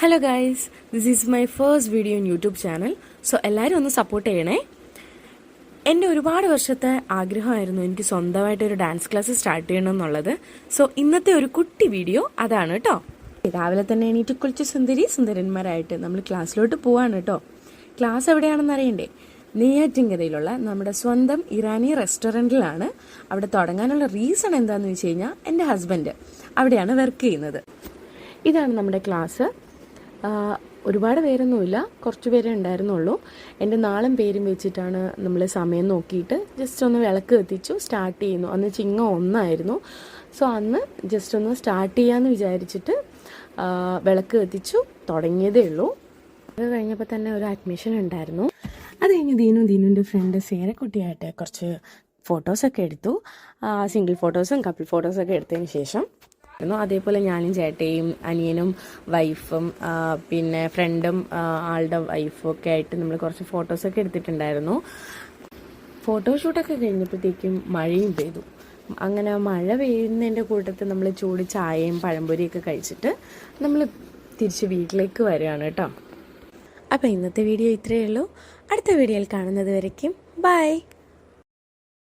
Hello guys this is my first video in YouTube channel so എല്ലാവരും ഒന്ന് support ചെയ്യണേ. എന്റെ ഒരുപാട് വർഷത്തെ ആഗ്രഹമായിരുന്നു എനിക്ക് സ്വന്തമായിട്ട് ഒരു ഡാൻസ് ക്ലാസ് സ്റ്റാർട്ട് ചെയ്യണം എന്നുള്ളത്. സോ ഇന്നത്തെ ഒരു കുട്ടി വീഡിയോ അതാണ് കേട്ടോ രാവിലെ തന്നെ എണീറ്റ് കുളിച്ച് സുന്ദരി സുന്ദരന്മാരായിട്ട് നമ്മൾ ക്ലാസ്സിലോട്ട് പോവാണ് കേട്ടോ ക്ലാസ് എവിടെയാണെന്ന് അറിയണ്ടേ? നെയ്യാറ്റിങ്കരയിലുള്ള നമ്മുടെ സ്വന്തം ഇറാനി റെസ്റ്റോറന്റിലാണ്. അവിടെ തുടങ്ങാനുള്ള റീസൺ എന്താണെന്ന് വെച്ച് കഴിഞ്ഞാൽ എന്റെ ഹസ്ബൻഡ് അവിടെയാണ് വർക്ക് ചെയ്യുന്നത്. ഇതാണ് നമ്മുടെ ക്ലാസ് ഒരുപാട് പേരൊന്നുമില്ല. കുറച്ച് പേരേ ഉണ്ടായിരുന്നുള്ളൂ. എന്റെ നാളും പേരും വെച്ചിട്ടാണ് നമ്മൾ സമയം നോക്കിയിട്ട് ജസ്റ്റ് ഒന്ന് വിളക്ക് കത്തിച്ചു സ്റ്റാർട്ട് ചെയ്യുന്നു. അന്ന് ചിങ്ങം ഒന്നായിരുന്നു. സോ അന്ന് ജസ്റ്റ് ഒന്ന് സ്റ്റാർട്ട് ചെയ്യാമെന്ന് വിചാരിച്ചിട്ട് വിളക്ക് കത്തിച്ചു തുടങ്ങിയതേ ഉള്ളൂ. അത് കഴിഞ്ഞപ്പോൾ തന്നെ ഒരു അഡ്മിഷൻ ഉണ്ടായിരുന്നു. അത് കഴിഞ്ഞ് ദീനു ദീനുവിന്റെ ഫ്രണ്ട് സേരക്കുട്ടിയായിട്ട് കുറച്ച് ഫോട്ടോസൊക്കെ എടുത്തു. സിംഗിൾ ഫോട്ടോസും കപ്പിൾ ഫോട്ടോസൊക്കെ എടുത്തതിന് ശേഷം. അതേപോലെ ഞാനും ചേട്ടയും അനിയനും വൈഫും പിന്നെ ഫ്രണ്ടും ആളുടെ വൈഫും ഒക്കെ ആയിട്ട് നമ്മൾ കുറച്ച് ഫോട്ടോസൊക്കെ എടുത്തിട്ടുണ്ടായിരുന്നു. ഫോട്ടോഷൂട്ടൊക്കെ കഴിഞ്ഞപ്പോഴത്തേക്കും മഴയും പെയ്തു. അങ്ങനെ മഴ പെയ്യുന്നതിന്റെ കൂട്ടത്തിൽ നമ്മൾ ചൂട് ചായയും പഴംപൊരിയൊക്കെ കഴിച്ചിട്ട് നമ്മൾ തിരിച്ച് വീട്ടിലേക്ക് വരികയാണ് കേട്ടോ. അപ്പോൾ ഇന്നത്തെ വീഡിയോ ഇത്രയേ ഉള്ളൂ. അടുത്ത വീഡിയോയിൽ കാണുന്നത് വരയ്ക്കും. ബൈ